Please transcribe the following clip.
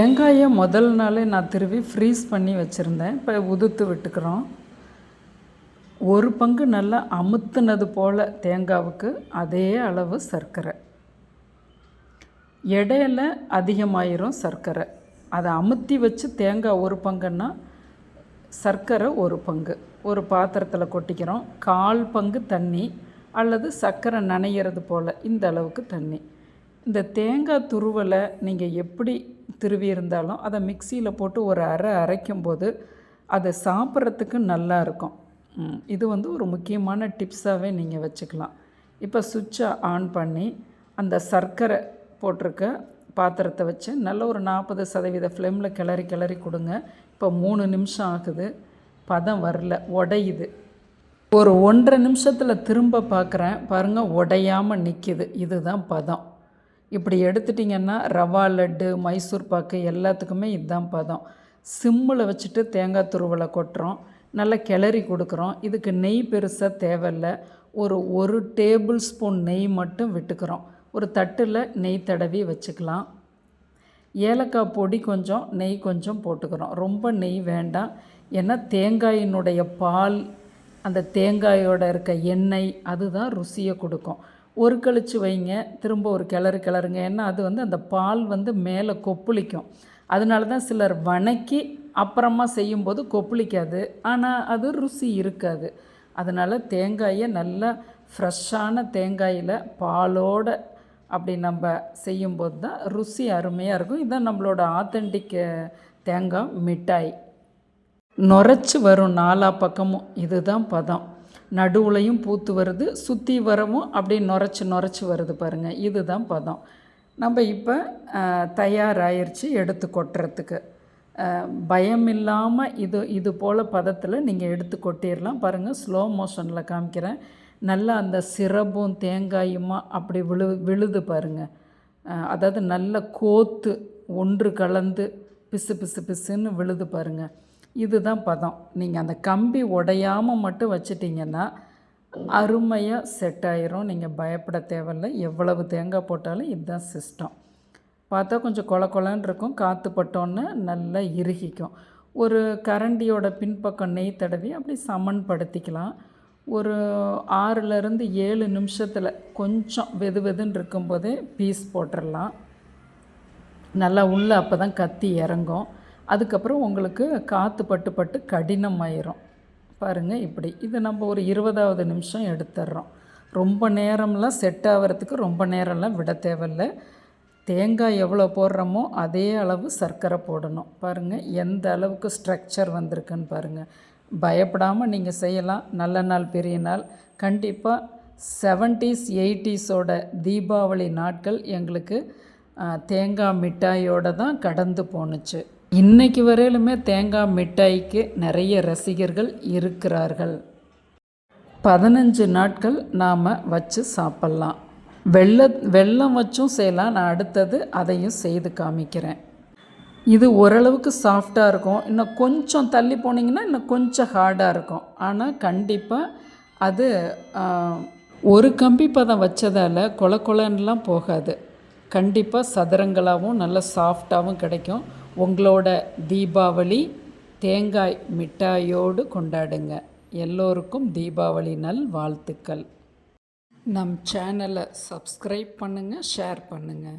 வெங்காயம் முதல் நாளே நான் திருவி ஃப்ரீஸ் பண்ணி வச்சுருந்தேன். இப்போ உதுத்து விட்டுக்கிறோம். ஒரு பங்கு நல்லா அமுத்துனது போல் தேங்காவுக்கு அதே அளவு சர்க்கரை. இடையில அதிகமாயிரும் சர்க்கரை. அதை அமுத்தி வச்சு தேங்காய் ஒரு பங்குன்னா சர்க்கரை ஒரு பங்கு. ஒரு பாத்திரத்தில் கொட்டிக்கிறோம். கால் பங்கு தண்ணி அல்லது சர்க்கரை நனையிறது போல் இந்த அளவுக்கு தண்ணி. இந்த தேங்காய் துருவலை நீங்கள் எப்படி திருவி இருந்தாலும் அதை மிக்சியில் போட்டு ஒரு அரை அரைக்கும் போது அதை சாப்பிட்றதுக்கு நல்லா இருக்கும். இது வந்து ஒரு முக்கியமான டிப்ஸாகவே நீங்கள் வச்சுக்கலாம். இப்போ சுவிட்சை ஆன் பண்ணி அந்த சர்க்கரை போட்டிருக்க பாத்திரத்தை வச்சு நல்ல ஒரு நாற்பது சதவீத ஃப்ளேமில் கிளறி கிளறி கொடுங்க. இப்போ மூணு நிமிஷம் ஆகுது. பதம் வரல உடையுது. ஒரு ஒன்றரை நிமிஷத்தில் திரும்ப பார்க்குறேன் பாருங்கள் உடையாமல் நிற்கிது இதுதான் பதம். இப்படி எடுத்துட்டிங்கன்னா ரவா லட்டு மைசூர் பாக்கு எல்லாத்துக்குமே இதுதான் பதம் சிம்மில் வச்சுட்டு தேங்காய் துருவலை கொட்டுறோம் நல்லா கிளறி கொடுக்குறோம். இதுக்கு நெய் பெருசாக தேவையில்லை. ஒரு ஒரு டேபிள் ஸ்பூன் நெய் மட்டும் விட்டுக்கிறோம். ஒரு தட்டில் நெய் தடவி வச்சுக்கலாம். ஏலக்காய் பொடி கொஞ்சம் நெய் கொஞ்சம் போட்டுக்கிறோம். ரொம்ப நெய் வேண்டாம். ஏன்னா தேங்காயினுடைய பால் அந்த தேங்காயோட இருக்க எண்ணெய் அதுதான் ருசியை கொடுக்கும். ஒரு கழிச்சு வைங்க திரும்ப ஒரு கிளறு கிளறுங்க. ஏன்னா அது வந்து அந்த பால் வந்து மேலே கொப்புளிக்கும். அதனால தான் சிலர் வணக்கி அப்புறமா செய்யும்போது கொப்புளிக்காது. ஆனால் அது ருசி இருக்காது. அதனால் தேங்காயை நல்லா ஃப்ரெஷ்ஷான தேங்காயில் பாலோட அப்படி நம்ம செய்யும்போது தான் ருசி அருமையாக இருக்கும். இதுதான் நம்மளோட ஆத்தென்டிக் தேங்காய் மிட்டாய். நுரைச்சி வரும் நாலா பக்கமும். இதுதான் பதம். நடுவுலையும் பூத்து வருது சுற்றி வரவும் அப்படியே நுரைச்சி நுரைச்சி வருது பாருங்கள் இதுதான் பதம். நம்ம இப்போ தயாராகிருச்சு எடுத்து கொட்டுறதுக்கு. பயம் இல்லாமல் இது இது போல் பதத்தில் நீங்கள் எடுத்து கொட்டிடலாம் பாருங்கள் ஸ்லோ மோஷனில் காமிக்கிறேன். நல்லா அந்த சிரப்பும் தேங்காயுமா அப்படி விழு விழுது பாருங்கள் அதாவது நல்ல கோத்து ஒன்று கலந்து பிசு பிசு பிசுன்னு விழுது பாருங்கள் இதுதான் பதம். நீங்கள் அந்த கம்பி உடையாமல் மட்டும் வச்சிட்டிங்கன்னா அருமையாக செட் ஆயிரும். நீங்கள் பயப்பட தேவையில்லை. எவ்வளவு தேங்காய் போட்டாலும் இதுதான் சிஸ்டம் பார்த்தா கொஞ்சம் கொல கொலன்னு இருக்கும். காற்று பட்டோன்னே நல்லா இறுகிக்கும். ஒரு கரண்டியோட பின்பக்கம் நெய் தடவி அப்படி சமன்படுத்திக்கலாம். ஒரு ஆறுலேருந்து ஏழு நிமிஷத்தில் கொஞ்சம் வெது வெதுன்னு இருக்கும்போதே பீஸ் போட்டுடலாம் நல்லா உள்ளே அப்போ தான் கத்தி இறங்கும். அதுக்கப்புறம் உங்களுக்கு காற்று பட்டு பட்டு கடினமாயிரும். பாருங்கள் இப்படி. இது நம்ம ஒரு இருபதாவது நிமிஷம் எடுத்துடுறோம் ரொம்ப நேரம்லாம் செட் ஆகிறதுக்கு ரொம்ப நேரம்லாம் விட தேவையில்ல. தேங்காய் எவ்வளோ போடுறோமோ அதே அளவு சர்க்கரை போடணும். பாருங்கள் எந்த அளவுக்கு ஸ்ட்ரக்சர் வந்திருக்குன்னு பாருங்கள் பயப்படாமல் நீங்கள் செய்யலாம். நல்ல நாள் பெரிய நாள். கண்டிப்பாக செவன்டீஸ் எயிட்டிஸோட தீபாவளி நாட்கள் எங்களுக்கு தேங்காய் மிட்டாயோடு தான் கடந்து போணுச்சு. இன்னைக்கு வரையிலுமே தேங்காய் மிட்டாய்க்கு நிறைய ரசிகர்கள் இருக்கிறார்கள். பதினஞ்சு நாட்கள் நாம் வச்சு சாப்பிட்லாம். வெள்ள வெல்லம் வச்சும் செய்யலாம். நான் அடுத்தது அதையும் செய்து காமிக்கிறேன். இது ஓரளவுக்கு சாஃப்டாக இருக்கும். இன்னும் கொஞ்சம் தள்ளி போனீங்கன்னா இன்னும் கொஞ்சம் ஹார்டாக இருக்கும். ஆனால் கண்டிப்பாக அது ஒரு கம்பி பதம் வச்சதால் கொல கொலன்லாம் போகாது. கண்டிப்பாக சதுரங்களாகவும் நல்ல சாஃப்டாகவும் கிடைக்கும். உங்களோட தீபாவளி தேங்காய் மிட்டாயோடு கொண்டாடுங்க. எல்லோருக்கும் தீபாவளி நல் வாழ்த்துக்கள். நம் சேனலை சப்ஸ்கிரைப் பண்ணுங்கள் ஷேர் பண்ணுங்கள்